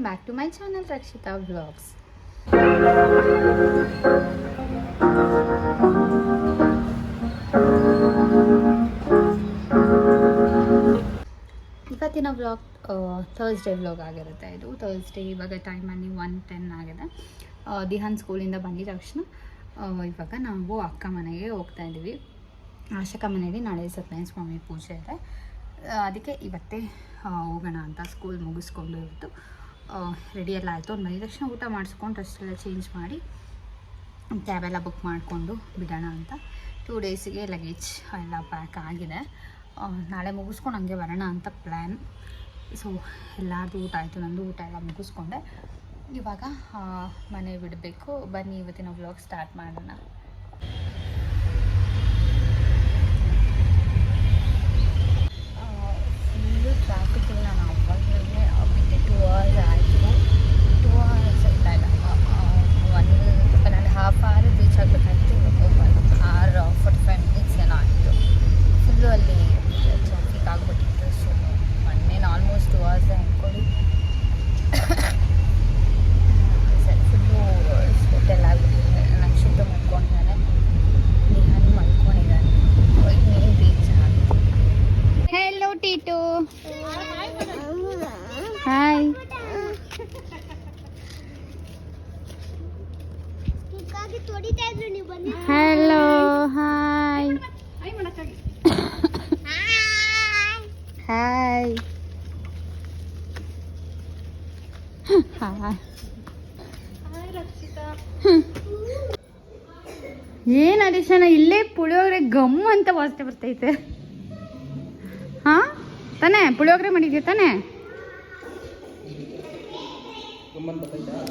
Welcome back to my channel Rakshita blogs ಇವತ್ತಿನ vlog Thursday vlog ಆಗಿರುತ್ತೆ ಇದು. Thursday ಇವಾಗ ಟೈಮಲ್ಲಿ ಒನ್ ಟೆನ್ ಆಗಿದೆ. ದಿಹಾನ್ ಸ್ಕೂಲಿಂದ ಬಂದಿದ ತಕ್ಷಣ ಇವಾಗ ನಾವು ಅಕ್ಕ ಮನೆಗೆ ಹೋಗ್ತಾ ಇದ್ದೀವಿ. ಆಶಕ ಮನೆಯಲ್ಲಿ ನಾಳೆ ಸತ್ಯನಾರಾಯಣ ಸ್ವಾಮಿ ಪೂಜೆ ಇದೆ. ಅದಕ್ಕೆ ಇವತ್ತೇ ಹೋಗೋಣ ಅಂತ ಸ್ಕೂಲ್ ಮುಗಿಸ್ಕೊಂಡು ಇವತ್ತು ರೆಡಿ ಎಲ್ಲ ಆಯಿತು. ಅವ್ನು ಬಂದಿದ ತಕ್ಷಣ ಊಟ ಮಾಡಿಸ್ಕೊಂಡು ಡ್ರೆಸ್ಸೆಲ್ಲ ಚೇಂಜ್ ಮಾಡಿ ಕ್ಯಾಬೆಲ್ಲ ಬುಕ್ ಮಾಡಿಕೊಂಡು ಬಿಡೋಣ ಅಂತ. ಟೂ ಡೇಸಿಗೆ ಲಗೇಜ್ ಎಲ್ಲ ಪ್ಯಾಕ್ ಆಗಿದೆ. ನಾಳೆ ಮುಗಿಸ್ಕೊಂಡು ಹಂಗೆ ಬರೋಣ ಅಂತ ಪ್ಲ್ಯಾನ್ ಸೊ ಎಲ್ಲರದು ಊಟ ಆಯಿತು, ನಂದು ಊಟ ಎಲ್ಲ ಮುಗಿಸ್ಕೊಂಡೆ. ಇವಾಗ ಮನೆ ಬಿಡಬೇಕು. ಬನ್ನಿ, ಇವತ್ತಿನ ವ್ಲಾಗ್ ಸ್ಟಾರ್ಟ್ ಮಾಡೋಣ. ಫುಲ್ಲು ಟ್ರಾಫಿಕ್ ಇಲ್ಲ ನಾವು ಅವಾಗಲೇ ಬಿಟ್ಟೆ ಟೂ ಅವರ್ಸ್ ಆಯಿತು ಟೂ ಅವರ್ಸ್ ಇಲ್ಲ one one half hour reach ಆಗಬೇಕಾಗಿತ್ತು one or forty five minutes ಏನೋ ಆಯಿತು ಫುಲ್ಲು ಅಲ್ಲಿ ಟ್ರಾಫಿಕ್ ಆಗಿಬಿಟ್ಟಿತ್ತು ಸೊ ಮೊನ್ನೇನು ಆಲ್ಮೋಸ್ಟ್ ಟೂ ಅವರ್ಸ್ ಅಂದ್ಕೊಳ್ಳಿ ಸರಿ ಫುಲ್ಲು ಸ್ವೆಟ್ ಆಗಿಬಿಟ್ಟಿದೆ ನಕ್ಷತ್ರ ಮಲ್ಕೊಂಡಿದ್ದಾನೆ ನಿಹಾನ್ ಮಲ್ಕೊಂಡಿದ್ದಾನೆ ನೀನು ರೀಚ್ ಆಯಿತು ಹೆಲೋ ಟೀಟು ಹಾಯ್ ತೊಡಿತಾ ಇದ್ರು ನೀವು ಬನ್ನಿ ಹಲೋ ಹಾಯ್ ಹಾಯ್ ಏನು ಅಡಿಶನ ಇಲ್ಲೇ ಪುಳಿಯೋಗರೆ ಗಮ್ ಅಂತ ವಾಸನೆ ಬರ್ತೈತೆ. ಹಾ? ತಾನೇ ಪುಳಿಯೋಗರೆ ಮಾಡಿದ್ಯಾ ತಾನೆ?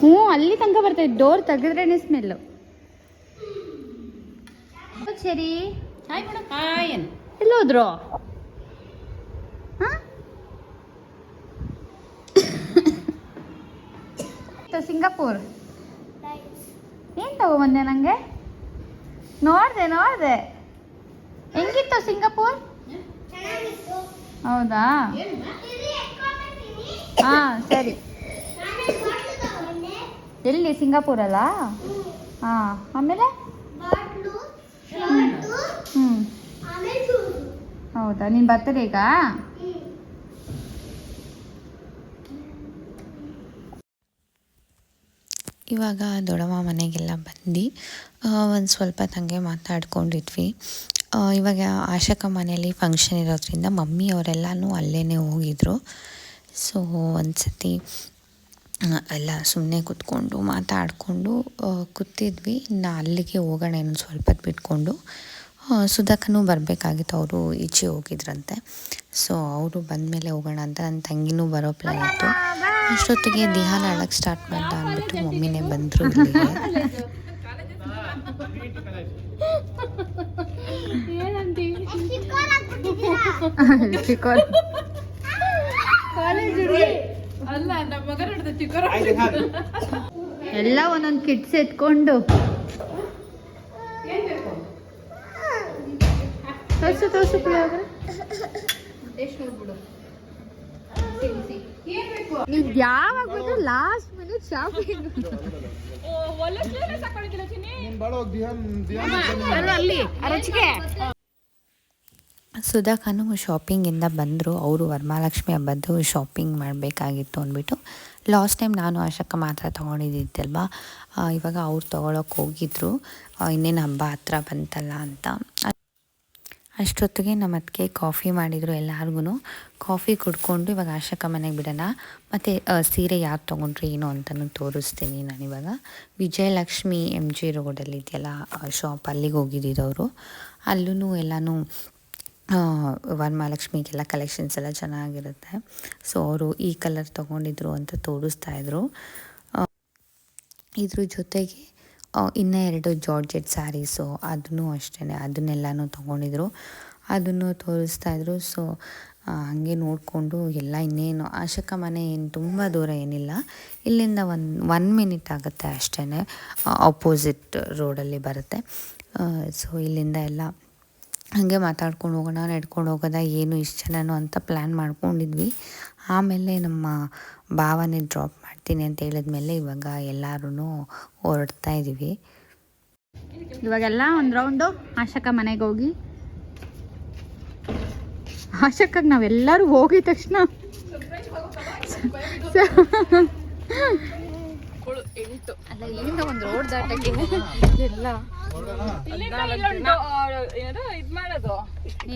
ಹ್ಞೂ ಅಲ್ಲಿ ತನಕ ಬರ್ತೈತೆ. ಡೋರ್ ತೆಗೆದ್ರೇನೆ ಸ್ಮೆಲ್ಲು ಸರಿ ಹಾಯ್ ಮೇಡಮ್ ಹಾಯ್ ಅನ್ ಎಲ್ಲಿ ಹೋದ್ರು ಹಾ? ಇದು ಸಿಂಗಾಪುರ್? ಏನ್ ತಗೊಬಂದೆ ನನಗೆ ನೋಡ್ದೆ ನೋಡ್ದೆ. ಹೆಂಗಿತ್ತು ಸಿಂಗಾಪುರ್? ಹೌದಾ? ಹಾ ಸರಿ. ಎಲ್ಲಿ ಸಿಂಗಾಪುರಲ್ಲ? ಹಾ ಆಮೇಲೆ? ಹ್ಮ್. ಹೌದಾ ನೀನು ಬರ್ತಾರೆ ಈಗ? ಇವಾಗ ದೊಡ್ಡಮ್ಮ ಮನೆಗೆಲ್ಲ ಬಂದು ಒಂದು ಸ್ವಲ್ಪ ತಂಗೆ ಮಾತಾಡ್ಕೊಂಡಿದ್ವಿ. ಇವಾಗ ಆಶಕ ಮನೆಯಲ್ಲಿ ಫಂಕ್ಷನ್ ಇರೋದ್ರಿಂದ ಮಮ್ಮಿ ಅವರೆಲ್ಲನೂ ಅಲ್ಲೇ ಹೋಗಿದ್ರು. ಸೊ ಒಂದು ಸತಿ ಎಲ್ಲ ಸುಮ್ಮನೆ ಕೂತ್ಕೊಂಡು ಮಾತಾಡಿಕೊಂಡು ಕೂತಿದ್ವಿ. ಇನ್ನು ಅಲ್ಲಿಗೆ ಹೋಗೋಣ ಇನ್ನೊಂದು ಸ್ವಲ್ಪ ಬಿಟ್ಕೊಂಡು. ಸುಧಾಕನೂ ಬರಬೇಕಾಗಿತ್ತು. ಅವರು ಈಚೆ ಹೋಗಿದ್ರಂತೆ. ಸೊ ಅವರು ಬಂದಮೇಲೆ ಹೋಗೋಣ ಅಂತ ನನ್ನ ತಂಗಿನೂ ಬರೋ ಪ್ಲಾನ್ ಇತ್ತು. ಅಷ್ಟೊತ್ತಿಗೆ ದಿಹಾನ ಅಳಕ್ಕೆ ಸ್ಟಾರ್ಟ್ ಮಾಡ್ದ ಅಂದ್ಬಿಟ್ಟು ಮಮ್ಮಿನೇ ಬಂದರು ಎಲ್ಲ ಒಂದೊಂದು ಕಿಟ್ಸ್ ಎತ್ಕೊಂಡು ತೋರ್ಸು ತೋರ್ಸು ಪುಳಿಯೋಗರೆ ಯಾವಾಗ ಬಂದ್ರೆ ಲಾಸ್ಟ್ ಮಿನಿಟ್ ಶಾಪಿಂಗ್ ಅಲ್ಲಿ ಖಾನು ಶಾಪಿಂಗಿಂದ ಬಂದರು ಅವರು ವರಮಹಾಲಕ್ಷ್ಮಿ ಹಬ್ಬದ್ದು ಶಾಪಿಂಗ್ ಮಾಡಬೇಕಾಗಿತ್ತು ಅಂದ್ಬಿಟ್ಟು. ಲಾಸ್ಟ್ ಟೈಮ್ ನಾನು ಆಶಕ್ಕ ಮಾತ್ರ ತೊಗೊಂಡಿದ್ದಿದ್ದಲ್ವಾ ಇವಾಗ ಅವ್ರು ತೊಗೊಳಕ್ಕೆ ಹೋಗಿದ್ರು. ಇನ್ನೇನು ಹಬ್ಬ ಹತ್ರ ಬಂತಲ್ಲ ಅಂತ. ಅಷ್ಟೊತ್ತಿಗೆ ನಮ್ಮ ಅದಕ್ಕೆ ಕಾಫಿ ಮಾಡಿದರು ಎಲ್ಲರಿಗೂ ಕಾಫಿ ಕುಡ್ಕೊಂಡು ಇವಾಗ ಆಶಕ ಮನೆಗೆ ಬಿಡೋಣ. ಮತ್ತು ಸೀರೆ ಯಾರು ತೊಗೊಂಡ್ರಿ ಏನು ಅಂತಲೂ ತೋರಿಸ್ತೀನಿ ನಾನಿವಾಗ ವಿಜಯಲಕ್ಷ್ಮಿ ಎಂ ಜಿ ರೋಡಲ್ಲಿ ಇದೆಯಲ್ಲ ಶಾಪ್ ಅಲ್ಲಿಗೆ ಹೋಗಿದ್ದಿದ್ದವರು ಅಲ್ಲೂ ಎಲ್ಲನೂ ವರಮಹಾಲಕ್ಷ್ಮಿಗೆಲ್ಲ ಕಲೆಕ್ಷನ್ಸ್ ಎಲ್ಲ ಚೆನ್ನಾಗಿರುತ್ತೆ. ಸೊ ಅವರು ಈ ಕಲರ್ ತೊಗೊಂಡಿದ್ರು ಅಂತ ತೋರಿಸ್ತಾ ಇದ್ರು. ಆ, ಇದ್ರ ಜೊತೆಗೆ ಇನ್ನೂ ಎರಡು ಜಾರ್ಜೆಟ್ ಸ್ಯಾರೀಸು, ಅದನ್ನು ಅಷ್ಟೇ ಅದನ್ನೆಲ್ಲನೂ ತೊಗೊಂಡಿದ್ರು. ಅದನ್ನು ತೋರಿಸ್ತಾ ಇದ್ರು. ಸೊ ಹಾಗೆ ನೋಡಿಕೊಂಡು ಎಲ್ಲ ಇನ್ನೇನು ಆಶಕ ಮನೆ ಏನು ತುಂಬ ದೂರ ಏನಿಲ್ಲ. ಇಲ್ಲಿಂದ ಒಂದು ಒನ್ ಮಿನಿಟ್ ಆಗುತ್ತೆ ಅಷ್ಟೇ ಆಪೋಸಿಟ್ ರೋಡಲ್ಲಿ ಬರುತ್ತೆ. ಸೊ ಇಲ್ಲಿಂದ ಎಲ್ಲ ಹಾಗೆ ಮಾತಾಡ್ಕೊಂಡು ಹೋಗೋಣ, ನಡ್ಕೊಂಡು ಹೋಗೋದ, ಏನು ಇಷ್ಟು ಜನನು ಅಂತ ಪ್ಲ್ಯಾನ್ ಮಾಡ್ಕೊಂಡಿದ್ವಿ. ಆಮೇಲೆ ನಮ್ಮ ಭಾವನೆ ಡ್ರಾಪ್ ಮಾಡ್ತೀನಿ ಅಂತ ಹೇಳಿದ್ಮೇಲೆ ಇವಾಗ ಎಲ್ಲರೂ ಹೊರಡ್ತಾ ಇದ್ದೀವಿ ಇವಾಗೆಲ್ಲ ಒಂದು ರೌಂಡು ಆಶಕ ಮನೆಗೆ ಹೋಗಿ. ಆಶಕ್ಕಾಗಿ ನಾವೆಲ್ಲರೂ ಹೋಗಿದ ತಕ್ಷಣ. ಅಲ್ಲ ಇಲ್ಲಿಂದ ಒಂದು ರೋಡ್ ದಾಟಕ್ಕೆ? ಎಲ್ಲ ಇದ್ ಮಾಡೋದು.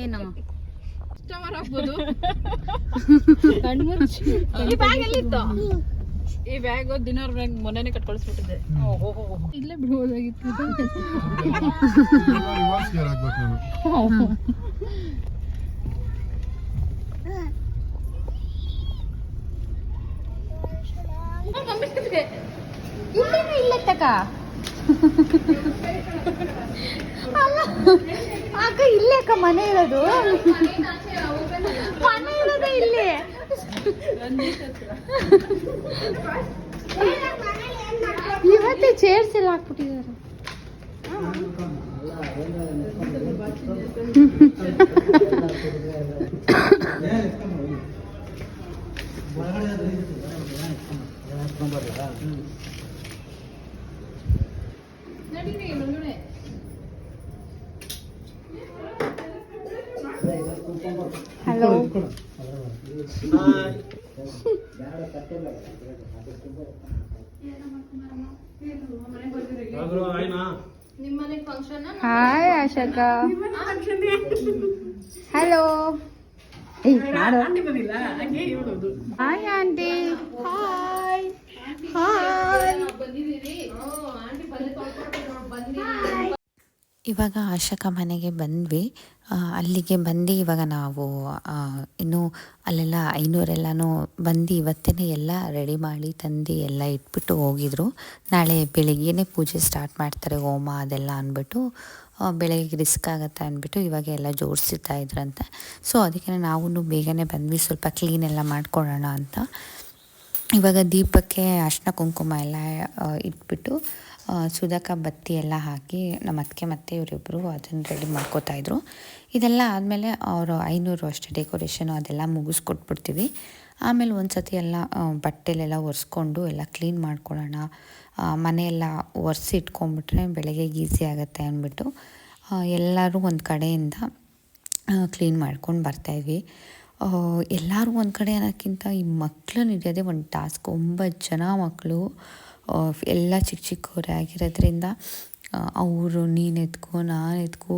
ಏನು? ಈ ಬ್ಯಾಗ್ ಎಲ್ಲಿತ್ತು? ಈ ಬ್ಯಾಗ್ ದಿನವ್ರ ಬ್ಯಾಗ್ ಮೊನ್ನೆನೆ ಕಟ್ಕೊಳಿಸ್ಬಿಟ್ಟಿದ್ದೆ. ಇಲ್ಲೇ ಬಿಡ್ಬೋದಾಗಿತ್ತು ನಾನು ಇಲ್ಲೇನು ಇಲ್ಲ ತಕ. ಅಲ್ಲ, ಅಕ್ಕ ಇಲ್ಲೇ ಅಕ್ಕ, ಮನೆ ಇರೋದು. ಮನೆ ಇರೋದೇ ಇಲ್ಲಿ. ಇವತ್ತೇ ಚೇರ್ಸ್ ಎಲ್ಲ ಹಾಕ್ಬಿಟ್ಟಿದ್ದಾರೆ. Hello hi Ashaka. Hello hi aunty hi hi ಇವಾಗ ಆಶಕ ಮನೆಗೆ ಬಂದ್ವಿ. ಅಲ್ಲಿಗೆ ಬಂದು ಇವಾಗ ನಾವು ಇನ್ನೂ ಅಲ್ಲೆಲ್ಲ ಐನೂರೆಲ್ಲನೂ ಬಂದು ಇವತ್ತೇ ಎಲ್ಲ ರೆಡಿ ಮಾಡಿ ತಂದು ಎಲ್ಲ ಇಟ್ಬಿಟ್ಟು ಹೋಗಿದ್ರು. ನಾಳೆ ಬೆಳಿಗ್ಗೆನೇ ಪೂಜೆ ಸ್ಟಾರ್ಟ್ ಮಾಡ್ತಾರೆ, ಹೋಮ ಅದೆಲ್ಲ ಅಂದ್ಬಿಟ್ಟು ಬೆಳಗ್ಗೆ ರಿಸ್ಕ್ ಆಗುತ್ತೆ ಅಂದ್ಬಿಟ್ಟು ಇವಾಗ ಎಲ್ಲ ಜೋಡಿಸ್ತಾ ಇದ್ರಂತೆ ಸೊ ಅದಕ್ಕೆ ನಾವು ಬೇಗನೆ ಬಂದ್ವಿ, ಸ್ವಲ್ಪ ಕ್ಲೀನ್ ಎಲ್ಲ ಮಾಡ್ಕೊಳ್ಳೋಣ ಅಂತ. ಇವಾಗ ದೀಪಕ್ಕೆ ಅರ್ಶಿನ ಕುಂಕುಮ ಎಲ್ಲ ಇಟ್ಬಿಟ್ಟು ಸುಧಾಕ ಬತ್ತಿ ಎಲ್ಲ ಹಾಕಿ ನಮ್ಮ ಅತ್ತಿಗೆ ಮತ್ತೆ ಇವರಿಬ್ಬರು ಅದನ್ನು ರೆಡಿ ಮಾಡ್ಕೋತಾ ಇದ್ರು. ಇದೆಲ್ಲ ಆದಮೇಲೆ ಅವರು ಐನೂರು ಅಷ್ಟೇ ಡೆಕೋರೇಷನು ಅದೆಲ್ಲ ಮುಗಿಸ್ಕೊಟ್ಬಿಡ್ತೀವಿ. ಆಮೇಲೆ ಒಂದು ಸತಿ ಎಲ್ಲ ಬಟ್ಟೆಲೆಲ್ಲ ಒರೆಸ್ಕೊಂಡು ಎಲ್ಲ ಕ್ಲೀನ್ ಮಾಡ್ಕೊಳ್ಳೋಣ. ಮನೆಯೆಲ್ಲ ಒರೆಸಿ ಇಟ್ಕೊಂಡ್ಬಿಟ್ರೆ ಬೆಳಗ್ಗೆ ಈಸಿ ಆಗುತ್ತೆ ಅಂದ್ಬಿಟ್ಟು ಎಲ್ಲರೂ ಒಂದು ಕಡೆಯಿಂದ ಕ್ಲೀನ್ ಮಾಡ್ಕೊಂಡು ಬರ್ತಾಯಿದ್ವಿ ಎಲ್ಲರೂ ಒಂದು ಕಡೆ ಅನ್ನೋಕ್ಕಿಂತ ಈ ಮಕ್ಕಳನ್ನ ಹಿಡಿಯೋದೇ ಒಂದು ಟಾಸ್ಕ್ ಒಂಬತ್ತು ಜನ ಮಕ್ಕಳು ಎಲ್ಲ ಚಿಕ್ಕ ಚಿಕ್ಕವರೇ ಆಗಿರೋದ್ರಿಂದ ಅವರು ನೀನು ಎತ್ಕೋ, ನಾನು ಎತ್ಕೋ,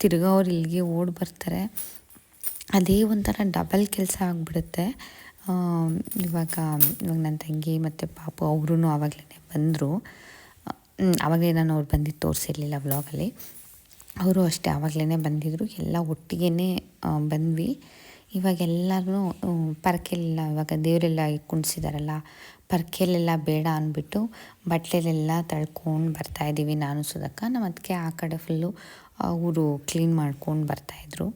ತಿರ್ಗಾ ಅವ್ರು ಇಲ್ಲಿಗೆ ಓಡಿ ಬರ್ತಾರೆ. ಅದೇ ಒಂಥರ ಡಬಲ್ ಕೆಲಸ ಆಗಿಬಿಡುತ್ತೆ. ಇವಾಗ ಇವಾಗ ನನ್ನ ತಂಗಿ ಮತ್ತು ಪಾಪು ಅವರೂ ಆವಾಗಲೇ ಬಂದರು. ಆವಾಗಲೇ ನಾನು ಅವ್ರು ಬಂದಿದ್ದು ತೋರಿಸಿರ್ಲಿಲ್ಲ ವ್ಲಾಗಲ್ಲಿ ಅವರು ಅಷ್ಟೇ ಆವಾಗಲೇ ಬಂದಿದ್ದರು ಎಲ್ಲ ಒಟ್ಟಿಗೆ ಬಂದ್ವಿ. ಇವಾಗ ಎಲ್ಲರೂ ಪರ್ಕೆಲ್ಲ ಇವಾಗ ದೇವರೆಲ್ಲ ಕುಣಿಸಿದಾರಲ್ಲ ಪರ್ಕೆಲೆಲ್ಲ ಬೇಡ ಅಂದ್ಬಿಟ್ಟು ಬಟ್ಟೆಲೆಲ್ಲ ತಳ್ಕೊಂಡು ಬರ್ತಾಯಿದ್ದೀವಿ ನಾನು, ಸುಧಕ್ಕ. ನಮ್ಮ ಅದಕ್ಕೆ ಆ ಕಡೆ ಫುಲ್ಲು ಅವರು ಕ್ಲೀನ್ ಮಾಡ್ಕೊಂಡು ಬರ್ತಾಯಿದ್ರು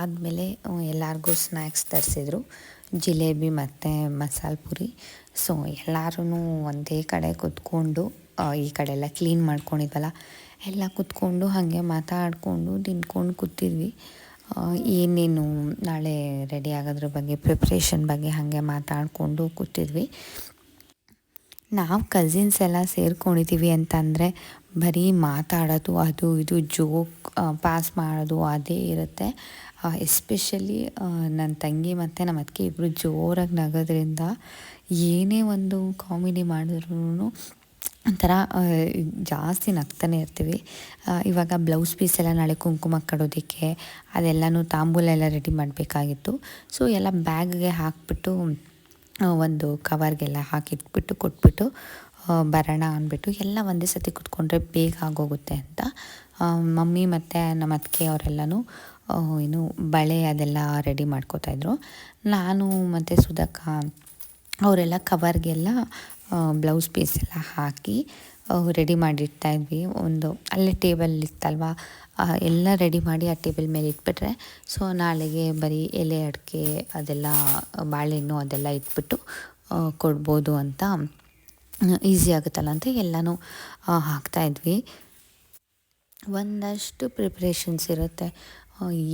ಆದಮೇಲೆ ಎಲ್ಲರಿಗೂ ಸ್ನ್ಯಾಕ್ಸ್ ತರಿಸಿದ್ರು. ಜಿಲೇಬಿ ಮತ್ತು ಮಸಾಲೆ ಪುರಿ. ಸೊ ಎಲ್ಲರೂ ಒಂದೇ ಕಡೆ ಕೂತ್ಕೊಂಡು ಈ ಕಡೆ ಎಲ್ಲ ಕ್ಲೀನ್ ಮಾಡ್ಕೊಂಡಿದ್ವಲ್ಲ, ಎಲ್ಲ ಕೂತ್ಕೊಂಡು ಹಾಗೆ ಮಾತಾಡಿಕೊಂಡು, ತಿನ್ಕೊಂಡು ಕೂತಿದ್ವಿ. ಏನೇನು ನಾಳೆ ರೆಡಿ ಆಗೋದ್ರ ಬಗ್ಗೆ ಪ್ರಿಪ್ರೇಷನ್ ಬಗ್ಗೆ ಹಾಗೆ ಮಾತಾಡಿಕೊಂಡು ಕೂತಿದ್ವಿ. ನಾವು ಕಸಿನ್ಸ್ ಎಲ್ಲ ಸೇರ್ಕೊಂಡಿದ್ದೀವಿ ಅಂತಂದರೆ, ಬರೀ ಮಾತಾಡೋದು, ಅದು ಇದು ಜೋಕ್ ಪಾಸ್ ಮಾಡೋದು, ಅದೇ ಇರುತ್ತೆ. ಎಸ್ಪೆಷಲಿ ನನ್ನ ತಂಗಿ ಮತ್ತು ನಮ್ಮ ಅತ್ತಿಗೆ ಇಬ್ಬರು ಜೋರಾಗಿ ನಗೋದ್ರಿಂದ ಏನೇ ಒಂದು ಕಾಮಿಡಿ ಮಾಡಿದ್ರೂ ಒಂಥರ ಜಾಸ್ತಿ ನಗ್ತಾನೆ ಇರ್ತೀವಿ. ಇವಾಗ ಬ್ಲೌಸ್ ಪೀಸ್ ಎಲ್ಲ ನಾಳೆ ಕುಂಕುಮ ಕಡೋದಕ್ಕೆ ಅದೆಲ್ಲನೂ ತಾಂಬೂಲ ಎಲ್ಲ ರೆಡಿ ಮಾಡಬೇಕಾಗಿತ್ತು. ಸೊ ಎಲ್ಲ ಬ್ಯಾಗ್ಗೆ ಹಾಕ್ಬಿಟ್ಟು ಒಂದು ಕವರ್ಗೆಲ್ಲ ಹಾಕಿಟ್ಬಿಟ್ಟು, ಕೊಟ್ಬಿಟ್ಟು ಬರೋಣ ಅಂದ್ಬಿಟ್ಟು ಎಲ್ಲ ಒಂದೇ ಸತಿ ಕುತ್ಕೊಂಡ್ರೆ ಬೇಗ ಆಗೋಗುತ್ತೆ ಅಂತ ಮಮ್ಮಿ ಮತ್ತು ನಮ್ಮ ಅತ್ತಿಗೆ ಅವರೆಲ್ಲನೂ ಏನು ಬಳೆ ಅದೆಲ್ಲ ರೆಡಿ ಮಾಡ್ಕೋತಾಯಿದ್ರು ನಾನು ಮತ್ತು ಸುಧಾಕ ಅವರೆಲ್ಲ ಕವರ್ಗೆಲ್ಲ ಬ್ಲೌಸ್ ಪೀಸ್ ಎಲ್ಲ ಹಾಕಿ ರೆಡಿ ಮಾಡಿಡ್ತಾ ಇದ್ವಿ. ಒಂದು ಅಲ್ಲೇ ಟೇಬಲ್ ಇತ್ತಲ್ವ ಎಲ್ಲ ರೆಡಿ ಮಾಡಿ ಆ ಟೇಬಲ್ ಮೇಲೆ ಇಟ್ಬಿಟ್ರೆ ಸೊ ನಾಳೆಗೆ ಬರೀ ಎಲೆ ಅಡಿಕೆ ಅದೆಲ್ಲ, ಬಾಳೆಹಣ್ಣು ಅದೆಲ್ಲ ಇಟ್ಬಿಟ್ಟು ಕೊಡ್ಬೋದು ಅಂತ ಈಸಿ ಆಗುತ್ತಲ್ಲ ಅಂತ ಎಲ್ಲನೂ ಹಾಕ್ತಾಯಿದ್ವಿ ಒಂದಷ್ಟು ಪ್ರಿಪ್ರೇಷನ್ಸ್ ಇರುತ್ತೆ.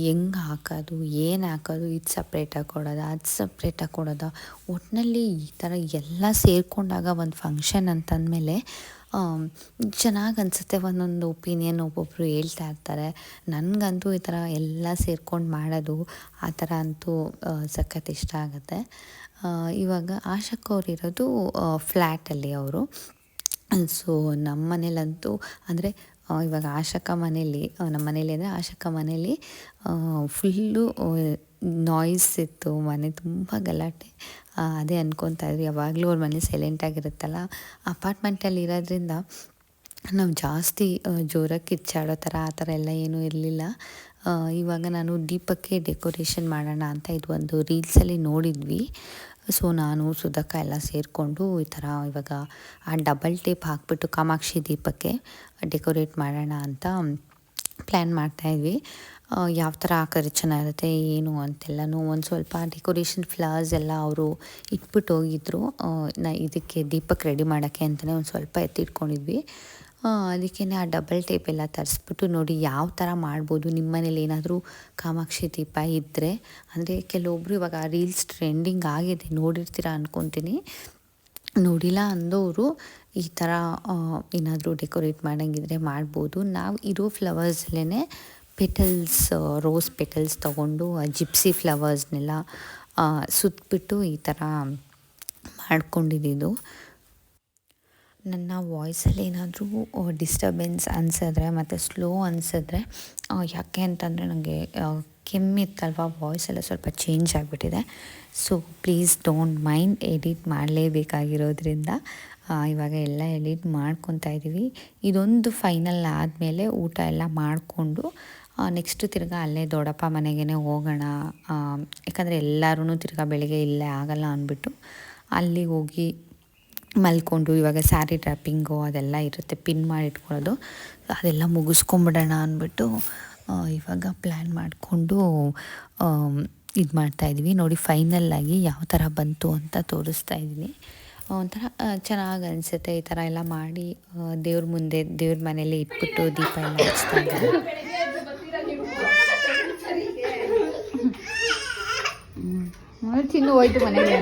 ಹೆಂಗೆ ಹಾಕೋದು, ಏನು ಹಾಕೋದು, ಇದು ಸಪ್ರೇಟಾಗಿ ಕೊಡೋದ ಅದು ಸಪ್ರೇಟಾಗಿ ಕೊಡೋದಾ ಒಟ್ಟಿನಲ್ಲಿ ಈ ಥರ ಎಲ್ಲ ಸೇರಿಕೊಂಡಾಗ ಒಂದು ಫಂಕ್ಷನ್ ಅಂತಂದಮೇಲೆ ಚೆನ್ನಾಗಿ ಅನಿಸುತ್ತೆ. ಒಂದೊಂದು ಒಪಿನಿಯನ್ ಒಬ್ಬೊಬ್ಬರು ಹೇಳ್ತಾ ಇರ್ತಾರೆ. ನನಗಂತೂ ಈ ಥರ ಎಲ್ಲ ಸೇರ್ಕೊಂಡು ಮಾಡೋದು ಆ ಥರ ಅಂತೂ ಸಖತ್ ಇಷ್ಟ ಆಗುತ್ತೆ. ಇವಾಗ ಆಶಕ್ ಅವ್ರು ಇರೋದು ಫ್ಲ್ಯಾಟಲ್ಲಿ ಅವರು. ಸೊ ನಮ್ಮ ಮನೇಲಂತೂ ಅಂದರೆ ಇವಾಗ ಆಶಕ ಮನೇಲಿ ನಮ್ಮ ಮನೇಲಿ ಅಂದರೆ ಆಶಕ ಮನೇಲಿ ಫುಲ್ಲು ನಾಯ್ಸ್ ಇತ್ತು, ಮನೆ ತುಂಬ ಗಲಾಟೆ. ಅದೇ ಅನ್ಕೊತಾ ಇದ್ವಿ. ಯಾವಾಗಲೂ ಅವ್ರ ಮನೆ ಸೈಲೆಂಟಾಗಿರುತ್ತಲ್ಲ ಅಪಾರ್ಟ್ಮೆಂಟಲ್ಲಿ ಇರೋದ್ರಿಂದ ನಾವು ಜಾಸ್ತಿ ಜೋರಾಗಿ ಕಿಚ್ಚಾಡೋ ಥರ, ಆ ಥರ ಎಲ್ಲ ಏನೂ ಇರಲಿಲ್ಲ. ಇವಾಗ ನಾನು ದೀಪಕ್ಕೆ ಡೆಕೋರೇಷನ್ ಮಾಡೋಣ ಅಂತ ಇದು ಒಂದು ರೀಲ್ಸಲ್ಲಿ ನೋಡಿದ್ವಿ. ಸೊ ನಾನು ಸುಧಕ್ಕ ಎಲ್ಲ ಸೇರಿಕೊಂಡು ಈ ಥರ ಇವಾಗ ಆ ಡಬಲ್ ಟೇಪ್ ಹಾಕ್ಬಿಟ್ಟು ಕಾಮಾಕ್ಷಿ ದೀಪಕ್ಕೆ ಡೆಕೋರೇಟ್ ಮಾಡೋಣ ಅಂತ ಪ್ಲ್ಯಾನ್ ಮಾಡ್ತಾಯಿದ್ವಿ ಯಾವ ಥರ ಹಾಕಿದ್ರೆ ಚೆನ್ನಾಗಿರುತ್ತೆ ಏನು ಅಂತೆಲ್ಲನೂ ಒಂದು ಸ್ವಲ್ಪ ಡೆಕೋರೇಷನ್ ಫ್ಲವರ್ಸ್ ಎಲ್ಲ ಅವರು ಇಟ್ಬಿಟ್ಟು ಹೋಗಿದ್ರು. ನಾ ಇದಕ್ಕೆ ದೀಪಕ್ಕೆ ರೆಡಿ ಮಾಡೋಕ್ಕೆ ಅಂತಲೇ ಒಂದು ಸ್ವಲ್ಪ ಎತ್ತಿಟ್ಕೊಂಡಿದ್ವಿ. ಅದಕ್ಕೇ ಆ ಡಬಲ್ ಟೇಪ್ ಎಲ್ಲ ತರಿಸ್ಬಿಟ್ಟು ನೋಡಿ ಯಾವ ಥರ ಮಾಡ್ಬೋದು. ನಿಮ್ಮ ಮನೇಲಿ ಏನಾದರೂ ಕಾಮಾಕ್ಷಿ ದೀಪ ಇದ್ದರೆ ಅಂದರೆ ಕೆಲವೊಬ್ರು ಇವಾಗ ರೀಲ್ಸ್ ಟ್ರೆಂಡಿಂಗ್ ಆಗಿದೆ, ನೋಡಿರ್ತೀರ ಅಂದ್ಕೊತೀನಿ ನೋಡಿಲ್ಲ ಅಂದವರು ಈ ಥರ ಏನಾದರೂ ಡೆಕೋರೇಟ್ ಮಾಡೋಂಗಿದ್ರೆ ಮಾಡ್ಬೋದು. ನಾವು ಇರೋ ಫ್ಲವರ್ಸಲ್ಲೇ ಪೆಟಲ್ಸ್ ರೋಸ್ ಪೆಟಲ್ಸ್ ತೊಗೊಂಡು ಜಿಪ್ಸಿ ಫ್ಲವರ್ಸ್ನೆಲ್ಲ ಸುತ್ತಬಿಟ್ಟು ಈ ಥರ ಮಾಡ್ಕೊಂಡಿದ್ದು ನನ್ನ ವಾಯ್ಸಲ್ಲಿ ಏನಾದರೂ ಡಿಸ್ಟರ್ಬೆನ್ಸ್ ಅನಿಸಿದ್ರೆ ಮತ್ತು ಸ್ಲೋ ಅನಿಸಿದ್ರೆ ಯಾಕೆ ಅಂತಂದರೆ ನನಗೆ ಕೆಮ್ಮಿತ್ತಲ್ವ ವಾಯ್ಸ್ ಎಲ್ಲ ಸ್ವಲ್ಪ ಚೇಂಜ್ ಆಗಿಬಿಟ್ಟಿದೆ. So please don't mind edit ಮಾಡಲೇಬೇಕಾಗಿರೋದ್ರಿಂದ ಇವಾಗ ಎಲ್ಲ ಎಡಿಟ್ ಮಾಡ್ಕೊತಾ ಇದ್ದೀವಿ ಇದೊಂದು ಫೈನಲ್ ಆದಮೇಲೆ ಊಟ ಎಲ್ಲ ಮಾಡಿಕೊಂಡು ನೆಕ್ಸ್ಟ್ ತಿರ್ಗಾ ಅಲ್ಲೇ ದೊಡ್ಡಪ್ಪ ಮನೆಗೇ ಹೋಗೋಣ ಯಾಕಂದರೆ ಎಲ್ಲರೂ ತಿರ್ಗಾ ಬೆಳಿಗ್ಗೆ ಇಲ್ಲೇ ಆಗಲ್ಲ ಅಂದ್ಬಿಟ್ಟು, ಅಲ್ಲಿ ಹೋಗಿ ಮಲ್ಕೊಂಡು ಇವಾಗ ಸ್ಯಾರಿ ಟ್ರ್ಯಾಪಿಂಗು ಅದೆಲ್ಲ ಇರುತ್ತೆ ಪಿನ್ ಮಾಡಿ ಇಟ್ಕೊಳ್ಳೋದು. ಅದೆಲ್ಲ ಮುಗಿಸ್ಕೊಂಬಿಡೋಣ ಅಂದ್ಬಿಟ್ಟು ಇವಾಗ ಪ್ಲ್ಯಾನ್ ಮಾಡಿಕೊಂಡು ಇದು ಮಾಡ್ತಾಯಿದ್ವಿ ನೋಡಿ ಫೈನಲ್ಲಾಗಿ ಯಾವ ಥರ ಬಂತು ಅಂತ ತೋರಿಸ್ತಾ ಇದ್ದೀನಿ ಒಂಥರ ಚೆನ್ನಾಗಿ ಅನಿಸುತ್ತೆ ಈ ಥರ ಎಲ್ಲ ಮಾಡಿ ದೇವ್ರ ಮುಂದೆ, ದೇವ್ರ ಮನೇಲಿ ಇಟ್ಬಿಟ್ಟು ದೀಪ ಎಲ್ಲ ಹಚ್ತಾ ಹೋಯ್ತು ಮನೆಗೆ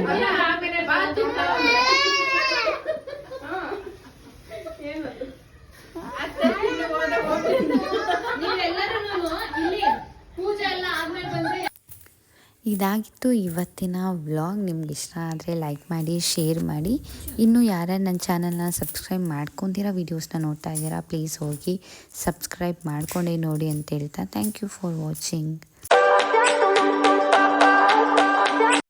ಇದಾಗಿತ್ತು ಇವತ್ತಿನ ವ್ಲಾಗ್. ನಿಮ್ಗೆ ಇಷ್ಟ ಆದರೆ ಲೈಕ್ ಮಾಡಿ ಶೇರ್ ಮಾಡಿ. ಇನ್ನೂ ಯಾರ್ಯಾರು ನನ್ನ ಚಾನಲ್ನ ಸಬ್ಸ್ಕ್ರೈಬ್ ಮಾಡ್ಕೊತೀರಾ ವೀಡಿಯೋಸ್ನ ನೋಡ್ತಾ ಇದ್ದೀರಾ ಪ್ಲೀಸ್ ಹೋಗಿ ಸಬ್ಸ್ಕ್ರೈಬ್ ಮಾಡ್ಕೊಂಡೇ ನೋಡಿ ಅಂತ ಹೇಳ್ತಾ. Thank you for watching